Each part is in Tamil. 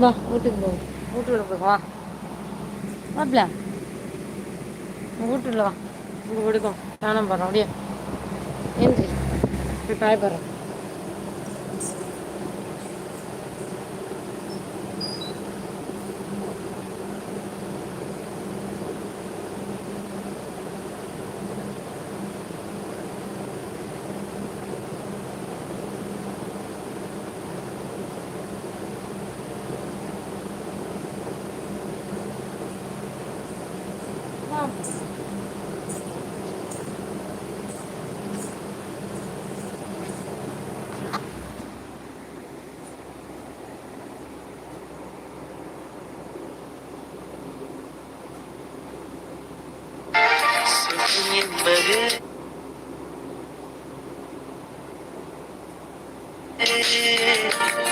வா வீட்டுக்கு போ. வீட்டுக்குள்ள போய் வா. வாப்ல வீட்டுக்குள்ள வா. இங்க படுக்கும் தானம் போகிறோம் அப்படியே. ஏந்திரி. போய் பாய போகிறோம் வா சுகம் என்பது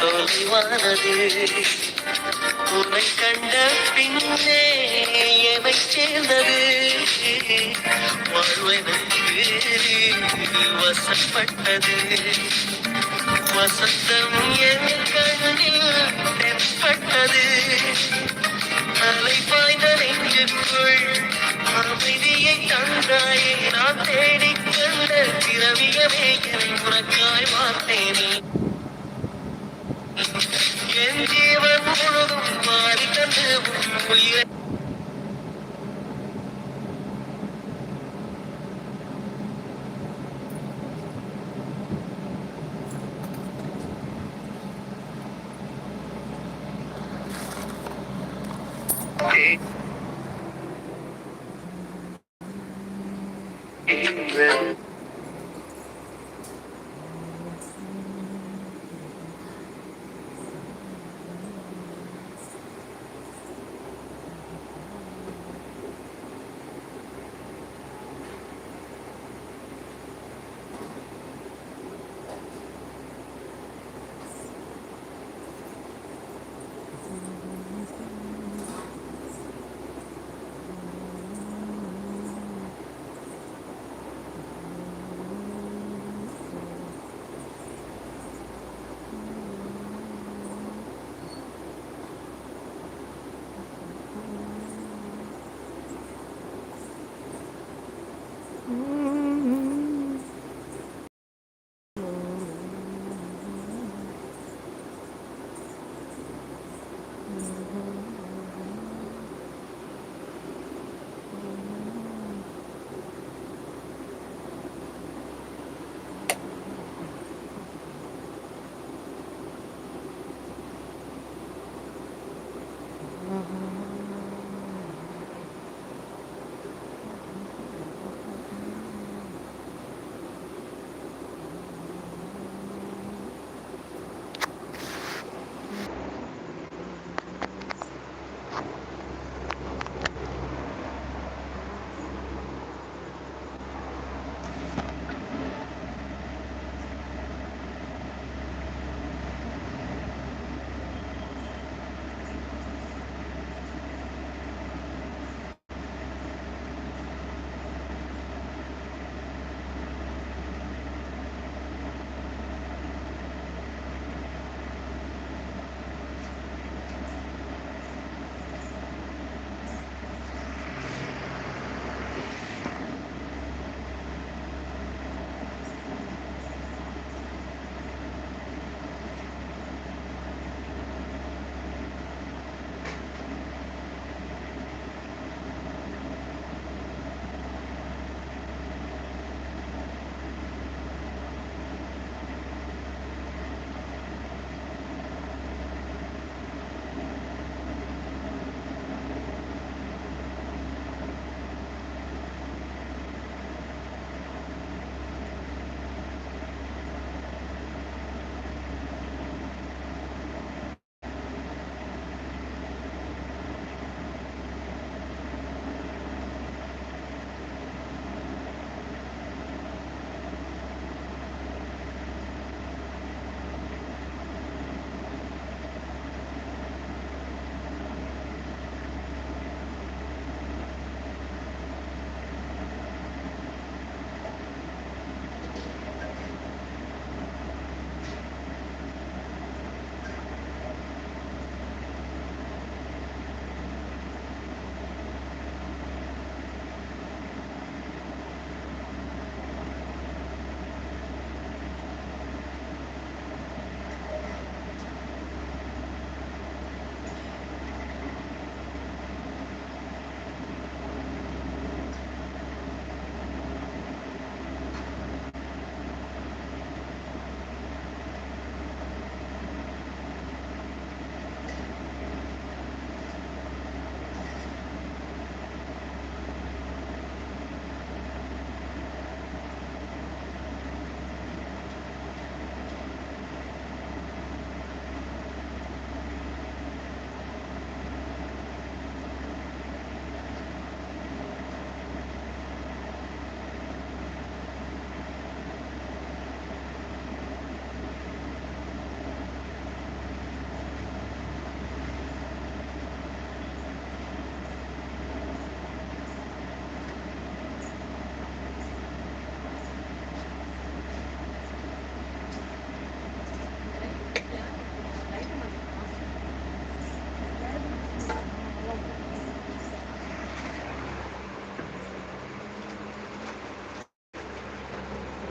தொலைவானது உன்னை கண்ட பின்னே எவை சேர்ந்தது வாழ்வெனக்கு வசப்பட்டது வசந்தம் என் கண்ணில் தென்பட்டது அலை பாய்ந்த தேடிக் கண்ட திரவியமே என் உனக்காய் பார்த்தேனே. என் ஜீவன் முழுதும் மாறி கண்டு உன் உயிரை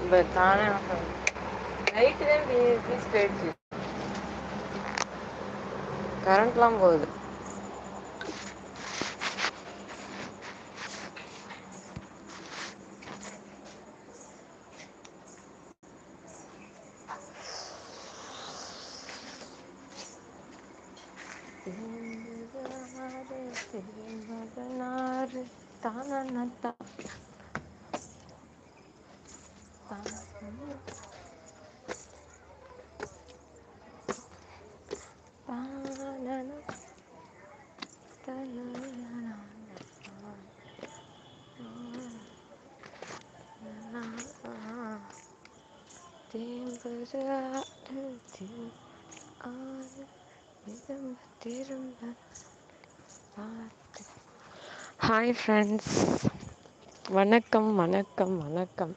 இப்போ தானே நைட்டு தான் பீஸ் போயிடுச்சு கரண்ட்லாம் போகுது. தானே ஹாய் ஃப்ரெண்ட்ஸ் வணக்கம் வணக்கம் வணக்கம்.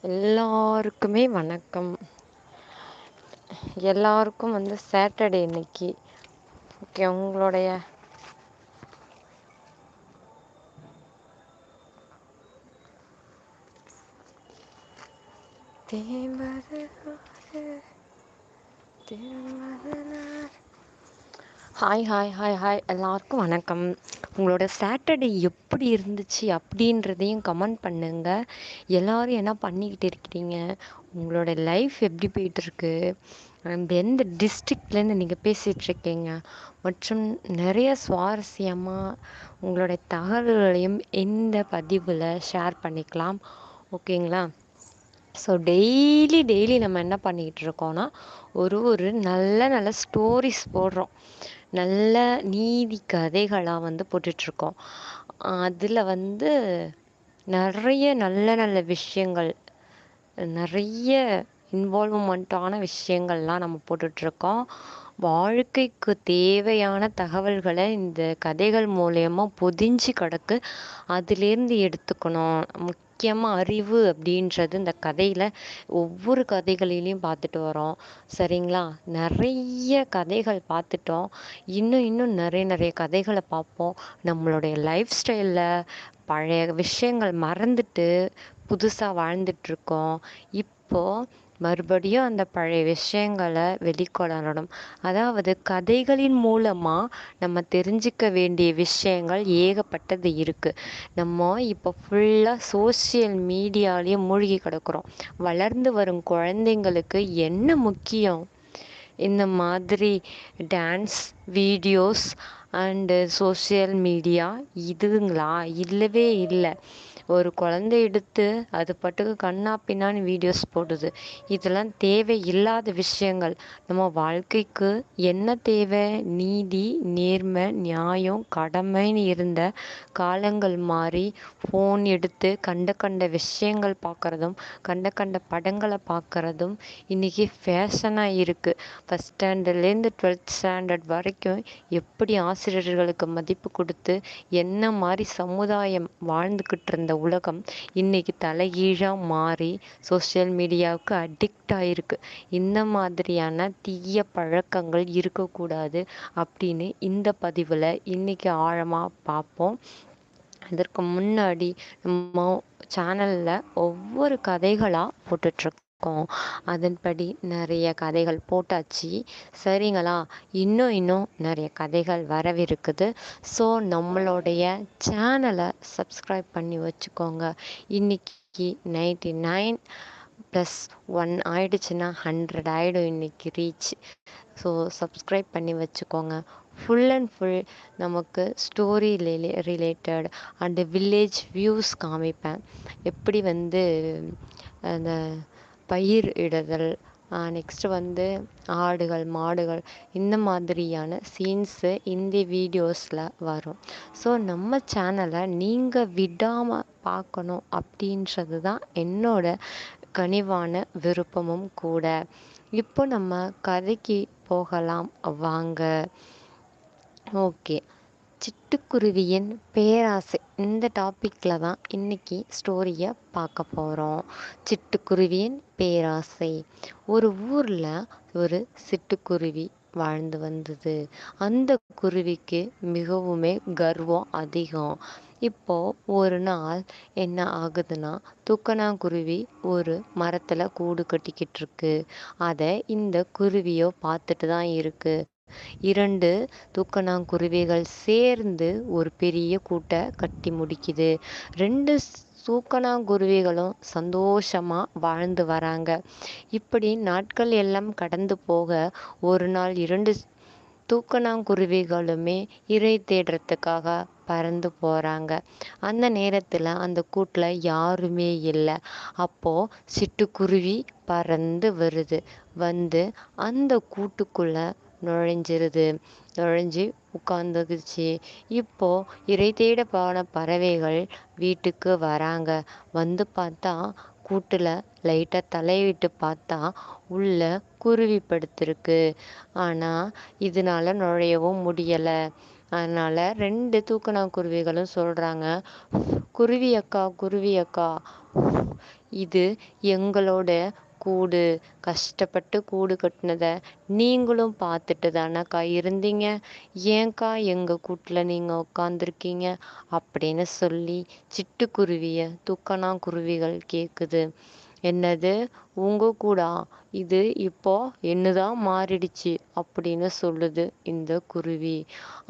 எல்லாருக்குமே வணக்கம். எல்லாருக்கும் வந்து சாட்டர்டே இன்னைக்கு. ஓகே உங்களுடைய தேம்பது ஹாய் ஹாய் ஹாய் ஹாய் எல்லாருக்கும் வணக்கம். உங்களோட சாட்டர்டே எப்படி இருந்துச்சு அப்படின்றதையும் கமெண்ட் பண்ணுங்க. எல்லாரும் என்ன பண்ணிக்கிட்டு இருக்கிறீங்க? உங்களோட லைஃப் எப்படி போயிட்டுருக்கு? அண்ட் எந்த டிஸ்ட்ரிக்ட்லேருந்து நீங்கள் பேசிகிட்ருக்கீங்க மற்றும் நிறைய சுவாரஸ்யமாக உங்களுடைய தகவல்களையும் இந்த பதிவில் ஷேர் பண்ணிக்கலாம். ஓகேங்களா ஸோ டெய்லி டெய்லி நம்ம என்ன பண்ணிக்கிட்டு இருக்கோம்னா ஒரு ஒரு நல்ல நல்ல ஸ்டோரிஸ் போடுறோம். நல்ல நீதி கதைகளாக வந்து போட்டுட்ருக்கோம். அதில் வந்து நிறைய நல்ல நல்ல விஷயங்கள் நிறைய இன்வால்வ்மெண்ட்டான விஷயங்கள்லாம் நம்ம போட்டுட்ருக்கோம். வாழ்க்கைக்கு தேவையான தகவல்களை இந்த கதைகள் மூலயமா பொதிஞ்சு கிடக்கு. அதுலேருந்து எடுத்துக்கணும். முக்கியமாக அறிவு அப்படின்றது இந்த கதையில் ஒவ்வொரு கதைகளிலையும் பார்த்துட்டு வரோம். சரிங்களா? நிறைய கதைகள் பார்த்துட்டோம். இன்னும் இன்னும் நிறைய நிறைய கதைகளை பார்ப்போம். நம்மளுடைய லைஃப் ஸ்டைலில் பழைய விஷயங்கள் மறந்துட்டு புதுசாக வாழ்ந்துட்டுருக்கோம் இப்போது மறுபடியும் அந்த பழைய விஷயங்களை வெளிக்கொணரணும். அதாவது கதைகளின் மூலமாக நம்ம தெரிஞ்சுக்க வேண்டிய விஷயங்கள் ஏகப்பட்டது இருக்குது நம்ம இப்போ ஃபுல்லாக சோசியல் மீடியாலேயே மூழ்கி கிடக்குறோம். வளர்ந்து வரும் குழந்தைங்களுக்கு என்ன முக்கியம்? இந்த மாதிரி dance videos and social media இதுங்களா? இல்லவே இல்லை. ஒரு குழந்தை எடுத்து அது பாட்டுக்கு கண்ணா பின்னான்னு வீடியோஸ் போடுது. இதெல்லாம் தேவையில்லாத விஷயங்கள். நம்ம வாழ்க்கைக்கு என்ன தேவை? நீதி நேர்மை நியாயம் கடமைன்னு இருந்த காலங்கள் மாறி ஃபோன் எடுத்து கண்ட கண்ட விஷயங்கள் பார்க்குறதும் கண்ட கண்ட படங்களை பார்க்குறதும் இன்றைக்கி ஃபேஷனாக இருக்குது ஃபஸ்ட் ஸ்டாண்டர்ட்லேருந்து டுவெல்த் ஸ்டாண்டர்ட் வரைக்கும் எப்படி ஆசிரியர்களுக்கு மதிப்பு கொடுத்து என்ன மாதிரி சமுதாயம் வாழ்ந்துக்கிட்டு இருந்த உலகம் இன்னைக்கு தலைகீழாக மாறி சோஷியல் மீடியாவுக்கு அடிக்ட் ஆகிருக்கு இந்த மாதிரியான தீய பழக்கங்கள் இருக்கக்கூடாது அப்படின்னு இந்த பதிவில் இன்னைக்கு ஆழமாக பார்ப்போம். அதற்கு முன்னாடி நம்ம சேனலில் ஒவ்வொரு கதைகளாக போட்டுட்ருக்கோம் இருக்கோம். அதன்படி நிறைய கதைகள் போட்டாச்சு. சரிங்களா? இன்னும் இன்னும் நிறைய கதைகள் வரவிருக்குது. ஸோ நம்மளுடைய சேனலை சப்ஸ்கிரைப் பண்ணி வச்சுக்கோங்க. இன்னைக்கு நைன்டி நைன் ப்ளஸ் ஒன் ஆயிடுச்சுன்னா ஹண்ட்ரட் ஆகிடும் இன்னைக்கு ரீச் ஸோ சப்ஸ்கிரைப் பண்ணி வச்சுக்கோங்க. ஃபுல் அண்ட் ஃபுல் நமக்கு story related and village views காமிப்பேன். எப்படி வந்து அந்த பயிர் இடுதல் நெக்ஸ்ட்டு வந்து ஆடுகள் மாடுகள் இந்த மாதிரியான சீன்ஸு இந்த வீடியோஸில் வரும். ஸோ நம்ம சேனலை நீங்கள் விடாமல் பார்க்கணும் அப்படின்றது தான் என்னோட கனிவான விருப்பமும் கூட. இப்போ நம்ம கதைக்கு போகலாம். வாங்க. ஓகே. சிட்டுக்குருவியின் பேராசை இந்த டாப்பிக்கில் தான் இன்றைக்கி ஸ்டோரியை பார்க்க போகிறோம் சிட்டுக்குருவியின் பேராசை. ஒரு ஊரில் ஒரு சிட்டுக்குருவி வாழ்ந்து வந்தது. அந்த குருவிக்கு மிகவுமே கர்வம் அதிகம். இப்போ ஒரு நாள் என்ன ஆகுதுன்னா தூக்கணாங்குருவி ஒரு மரத்தில் கூடு கட்டிக்கிட்டு இருக்கு. அதை இந்த குருவியோ பார்த்துட்டு தான் இருக்கு. இரண்டு தூக்கணாங்குருவிகள் சேர்ந்து ஒரு பெரிய கூட்டை கட்டி முடிக்குது. ரெண்டு தூக்கணாங்குருவிகளும் சந்தோஷமாக வாழ்ந்து வராங்க. இப்படி நாட்கள் எல்லாம் கடந்து போக ஒரு நாள் இரண்டு தூக்கணாங்குருவிகளுமே இரை தேடுறதுக்காக பறந்து போறாங்க. அந்த நேரத்தில் அந்த கூட்டில் யாருமே இல்லை. அப்போது சிட்டுக்குருவி பறந்து வருது. வந்து அந்த கூட்டுக்குள்ளே நுழைஞ்சிருது. நுழைஞ்சு உட்காந்துக்குச்சு இப்போது இறை தேட போன பறவைகள் வீட்டுக்கு வராங்க. வந்து பார்த்தா கூட்டில் லைட்டாக தலையிட்டு பார்த்தா உள்ள குருவி படுத்துருக்கு. ஆனால் இதனால நுழையவும் முடியலை. அதனால் ரெண்டு தூக்கணாங்குருவிகளும் சொல்கிறாங்க குருவி அக்கா குருவி அக்கா. இது எங்களோட கூடு கஷ்டப்பட்டு கூடு கட்டினதை நீங்களும் பார்த்துட்டு தானேக்கா இருந்தீங்க. ஏன்க்கா எங்கள் கூட்டுல நீங்கள் உட்காந்துருக்கீங்க அப்படின்னு சொல்லி சிட்டுக்குருவியை தூக்கணாங்குருவிகள் கேட்குது என்னது? உங்க கூடா? இது இப்போ என்னதான் மாறிடுச்சு? அப்படின்னு சொல்லுது இந்த குருவி.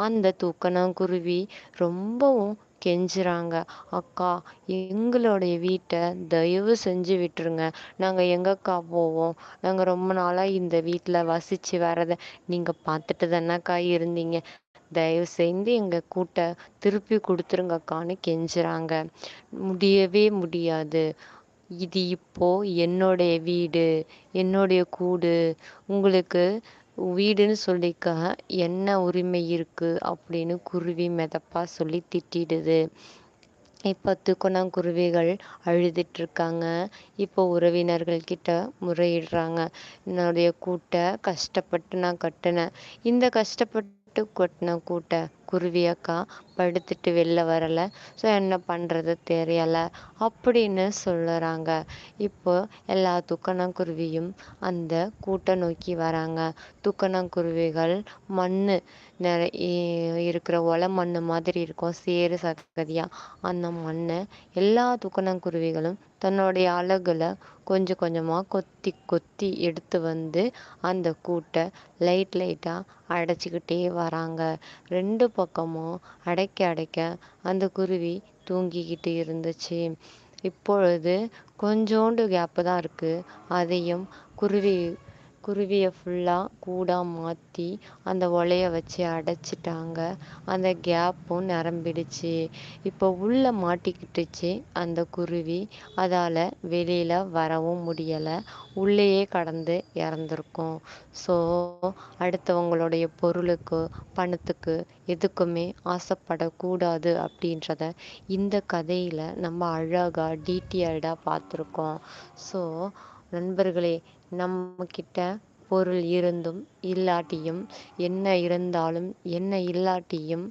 அந்த தூக்கணாங்குருவி ரொம்பவும் கெஞ்சுறாங்க. அக்கா எங்களுடைய வீட்டை தயவு செஞ்சு விட்டுருங்க. நாங்கள் எங்கக்கா போவோம்? நாங்கள் ரொம்ப நாளாக இந்த வீட்டில் வசித்து வரத நீங்கள் பார்த்துட்டு தானேக்கா இருந்தீங்க. தயவு செய்து எங்கள் கூட்டை திருப்பி கொடுத்துருங்கக்கான்னு கெஞ்சுறாங்க. முடியவே முடியாது. இது இப்போ என்னுடைய வீடு என்னுடைய கூடு. உங்களுக்கு வீடுன்னு சொல்லிக்க என்ன உரிமை இருக்குது அப்படின்னு குருவி மெதப்பாக சொல்லி திட்டிடுது. இப்போ தூக்கணாங்குருவிகள் அழுதுட்டுருக்காங்க இப்போ உறவினர்கள்கிட்ட முறையிடுறாங்க. என்னுடைய கூட்டை கஷ்டப்பட்டு நான் கட்டினேன். இந்த கஷ்டப்பட்டு கட்டின கூட்டை குருவி அக்கா படுத்துட்டு வெளில வரலை. ஸோ என்ன பண்ணுறது தெரியலை. அப்படின்னு சொல்லுறாங்க. இப்போ எல்லா துக்கணங்குருவியும் அந்த கூட்டை நோக்கி வராங்க. துக்கணங்குருவிகள் மண் நிறைய இருக்கிற ஒல மண் மாதிரி இருக்கும். சேறு சகதியாக அந்த மண்ணை எல்லா துக்கணங்குருவிகளும் தன்னுடைய அலகில் கொஞ்சம் கொஞ்சமாக கொத்தி கொத்தி எடுத்து வந்து அந்த கூட்டை லைட் லைட்டாக அடைச்சிக்கிட்டே வராங்க. ரெண்டு பக்கமும் அடைக்க அடைக்க அந்த குருவி தூங்கிக்கிட்டு இருந்துச்சு. இப்பொழுது கொஞ்சோண்டு கேப்பு தான் இருக்குது அதையும் குருவி குருவியை ஃபுல்லாக கூடாக மாற்றி அந்த ஒலைய வச்சு அடைச்சிட்டாங்க. அந்த கேப்பும் நிரம்பிடுச்சு. இப்போ உள்ளே மாட்டிக்கிட்டுச்சு அந்த குருவி. அதால் வெளியில் வரவும் முடியலை. உள்ளேயே கடந்து இறந்துருக்கும். ஸோ அடுத்தவங்களுடைய பொருளுக்கு பணத்துக்கு எதுக்குமே ஆசைப்படக்கூடாது அப்படின்றத இந்த கதையில் நம்ம அழகாக டீட்டெயில்டாக பார்த்துருக்கோம். ஸோ நண்பர்களே நம்மக்கிட்ட பொருள் இருந்தும் இல்லாட்டியும் என்ன இருந்தாலும் என்ன இல்லாட்டியும்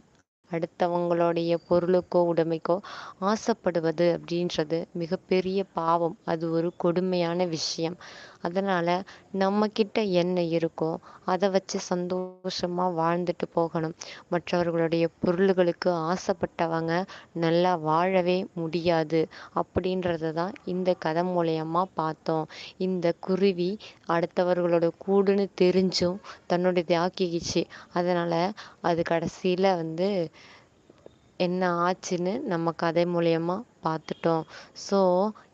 அடுத்தவங்களுடைய பொருளுக்கோ உடைமைக்கோ ஆசைப்படுவது அப்படின்றது மிகப்பெரிய பாவம். அது ஒரு கொடுமையான விஷயம். அதனால் நம்மக்கிட்ட என்ன இருக்கோ அதை வச்சு சந்தோஷமா வாழ்ந்துட்டு போகணும். மற்றவர்களுடைய பொருள்களுக்கு ஆசைப்பட்டவங்க நல்லா வாழவே முடியாது. அப்படின்றத தான் இந்த கதை மூலயமா பார்த்தோம். இந்த குருவி அடுத்தவர்களோட கூடுன்னு தெரிஞ்சும் தன்னுடைய தியாக்கிச்சு அதனால் அது கடைசியில் வந்து என்ன ஆச்சுன்னு நம்ம கதை மூலயமா பார்த்துட்டோம் ஸோ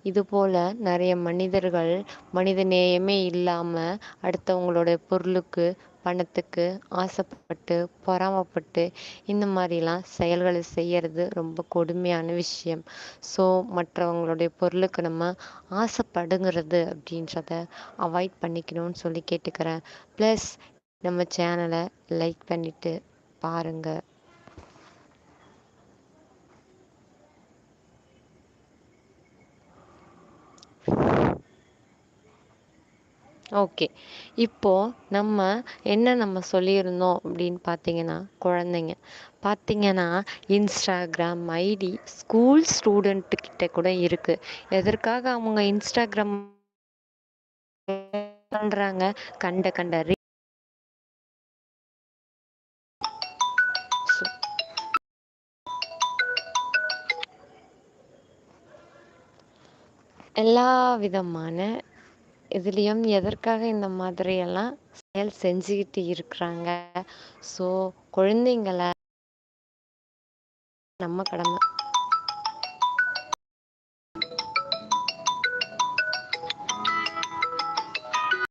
இது போல் நிறைய மனிதர்கள் மனித நேயமே இல்லாமல் அடுத்தவங்களோட பொருளுக்கு பணத்துக்கு ஆசைப்பட்டு பொறாமைப்பட்டு இந்த மாதிரிலாம் செயல்களை செய்கிறது ரொம்ப கொடுமையான விஷயம். ஸோ மற்றவங்களுடைய பொருளுக்கு நம்ம ஆசைப்படுங்கிறது அப்படின்றத அவாய்ட் பண்ணிக்கணும்னு சொல்லி கேட்டுக்கிறேன். ப்ளஸ் நம்ம சேனலை லைக் பண்ணிவிட்டு பாருங்கள் ஓகே இப்போது நம்ம என்ன நம்ம சொல்லியிருந்தோம் அப்படின்னு பார்த்தீங்கன்னா குழந்தைங்க. பார்த்தீங்கன்னா இன்ஸ்டாகிராம் ஐடி ஸ்கூல் ஸ்டூடெண்ட்டுக்கிட்ட கூட இருக்குது எதற்காக அவங்க இன்ஸ்டாகிராம் பண்ணுறாங்க கண்ட கண்ட எல்லா விதமான இதுலேயும் எதற்காக இந்த மாதிரியெல்லாம் செயல் செஞ்சுக்கிட்டு இருக்கிறாங்க? ஸோ குழந்தைங்கள நம்ம கடமை.